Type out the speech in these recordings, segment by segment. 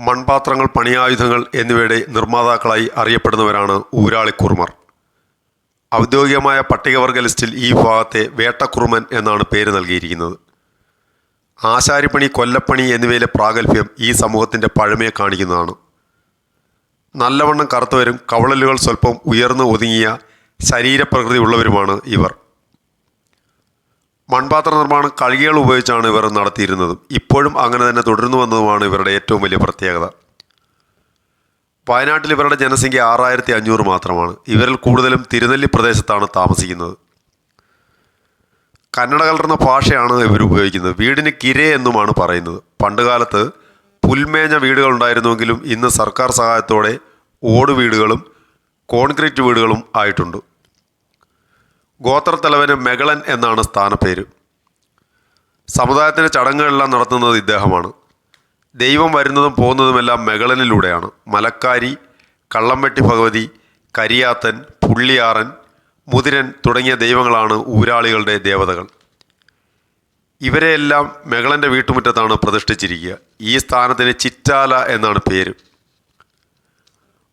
മൺപാത്രങ്ങൾ പണിയായുധങ്ങൾ എന്നിവയുടെ നിർമ്മാതാക്കളായി അറിയപ്പെടുന്നവരാണ് ഊരാളിക്കുറുമർ. ഔദ്യോഗികമായ പട്ടികവർഗ ലിസ്റ്റിൽ ഈ വിഭാഗത്തെ വേട്ടക്കുറുമൻ എന്നാണ് പേര് നൽകിയിരിക്കുന്നത്. ആശാരിപ്പണി കൊല്ലപ്പണി എന്നിവയിലെ പ്രാഗൽഭ്യം ഈ സമൂഹത്തിന്റെ പഴമയെ കാണിക്കുന്നതാണ്. നല്ലവണ്ണം കറുത്തവരും കവളലുകൾ സ്വല്പം ഉയർന്നു ഒതുങ്ങിയ ശരീരപ്രകൃതി ഉള്ളവരുമാണ് ഇവർ. മൺപാത്ര നിർമ്മാണം കഴുകികൾ ഉപയോഗിച്ചാണ് ഇവർ നടത്തിയിരുന്നത്. ഇപ്പോഴും അങ്ങനെ തന്നെ തുടർന്നു വന്നതുമാണ് ഇവരുടെ ഏറ്റവും വലിയ പ്രത്യേകത. വയനാട്ടിൽ ഇവരുടെ ജനസംഖ്യ ആറായിരത്തി അഞ്ഞൂറ് മാത്രമാണ്. ഇവരിൽ കൂടുതലും തിരുനെല്ലി പ്രദേശത്താണ് താമസിക്കുന്നത്. കന്നഡ കലർന്ന ഭാഷയാണ് ഇവർ ഉപയോഗിക്കുന്നത്. വീടിന് കിരെ എന്നുമാണ് പറയുന്നത്. പണ്ടുകാലത്ത് പുൽമേഞ്ഞ വീടുകൾ ഉണ്ടായിരുന്നുവെങ്കിലും ഇന്ന് സർക്കാർ സഹായത്തോടെ ഓട് വീടുകളും കോൺക്രീറ്റ് വീടുകളും ആയിട്ടുണ്ട്. ഗോത്രത്തലവന് മെകളൻ എന്നാണ് സ്ഥാനപ്പേര്. സമുദായത്തിന്റെ ചടങ്ങുകളെല്ലാം നടത്തുന്നത് ഇദ്ദേഹമാണ്. ദൈവം വരുന്നതും പോകുന്നതുമെല്ലാം മെകളനിലൂടെയാണ് മലക്കാരി കള്ളംവെട്ടി ഭഗവതി കരിയാത്തൻ പുള്ളിയാറൻ മുതിരൻ തുടങ്ങിയ ദൈവങ്ങളാണ് ഊരാളികളുടെ ദേവതകൾ. ഇവരെയെല്ലാം മെകളന്റെ വീട്ടുമുറ്റത്താണ് പ്രതിഷ്ഠിച്ചിരിക്കുക. ഈ സ്ഥാനത്തിന് ചിറ്റാല എന്നാണ് പേര്.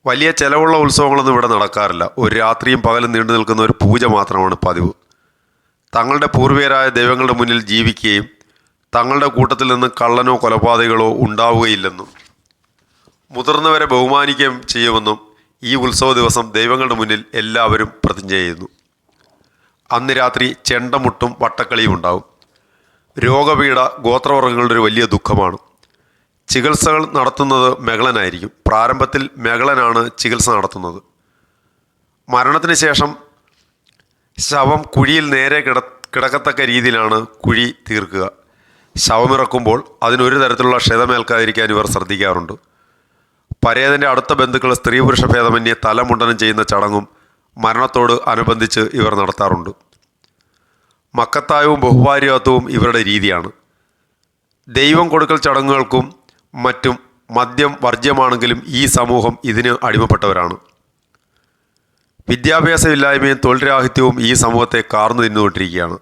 വലിയ ചിലവുള്ള ഉത്സവങ്ങളൊന്നും ഇവിടെ നടക്കാറില്ല. ഒരു രാത്രിയും പകലും നീണ്ടു നിൽക്കുന്ന ഒരു പൂജ മാത്രമാണ് പതിവ്. തങ്ങളുടെ പൂർവികരായ ദൈവങ്ങളുടെ മുന്നിൽ ജീവിക്കുകയും തങ്ങളുടെ കൂട്ടത്തിൽ നിന്ന് കള്ളനോ കൊലപാതകളോ ഉണ്ടാവുകയില്ലെന്നും മുതിർന്നവരെ ബഹുമാനിക്കുകയും ചെയ്യുമെന്നും ഈ ഉത്സവ ദിവസം ദൈവങ്ങളുടെ മുന്നിൽ എല്ലാവരും പ്രതിജ്ഞ ചെയ്യുന്നു. അന്ന് രാത്രി ചെണ്ടമുട്ടും വട്ടക്കളിയും ഉണ്ടാവും. രോഗപീഠ ഗോത്രവർഗങ്ങളുടെ ഒരു വലിയ ദുഃഖമാണ്. ചികിത്സകൾ നടത്തുന്നത് മെഗളനായിരിക്കും. പ്രാരംഭത്തിൽ മെഗളനാണ് ചികിത്സ നടത്തുന്നത്. മരണത്തിന് ശേഷം ശവം കുഴിയിൽ നേരെ കിട കിടക്കത്തക്ക രീതിയിലാണ് കുഴി തീർക്കുക. ശവമിറക്കുമ്പോൾ അതിനൊരു തരത്തിലുള്ള ക്ഷതമേൽക്കാതിരിക്കാൻ ഇവർ ശ്രദ്ധിക്കാറുണ്ട്. പരേതന്റെ അടുത്ത ബന്ധുക്കൾ സ്ത്രീ പുരുഷ ഭേദമന്യേ തലമുണ്ടനം ചെയ്യുന്ന ചടങ്ങും മരണത്തോട് അനുബന്ധിച്ച് ഇവർ നടത്താറുണ്ട്. മക്കത്തായവും ബഹുഭാര്യത്വവും ഇവരുടെ രീതിയാണ്. ദൈവം കൊടുക്കൽ ചടങ്ങുകൾക്കും മറ്റും മദ്യം വർജ്യമാണെങ്കിലും ഈ സമൂഹം ഇതിന് അടിമപ്പെട്ടവരാണ്. വിദ്യാഭ്യാസമില്ലായ്മയും തൊഴിൽരാഹിത്യവും ഈ സമൂഹത്തെ കാർന്നു നിന്നുകൊണ്ടിരിക്കുകയാണ്.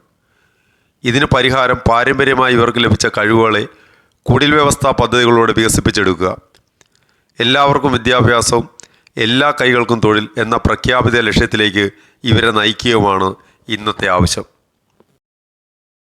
ഇതിന് പരിഹാരം പാരമ്പര്യമായി ഇവർക്ക് ലഭിച്ച കഴിവുകളെ കുടിൽ വ്യവസ്ഥാ പദ്ധതികളോടെ വികസിപ്പിച്ചെടുക്കുക. എല്ലാവർക്കും വിദ്യാഭ്യാസവും എല്ലാ കൈകൾക്കും തൊഴിൽ എന്ന പ്രഖ്യാപിത ലക്ഷ്യത്തിലേക്ക് ഇവരെ നയിക്കുകയുമാണ് ഇന്നത്തെ ആവശ്യം.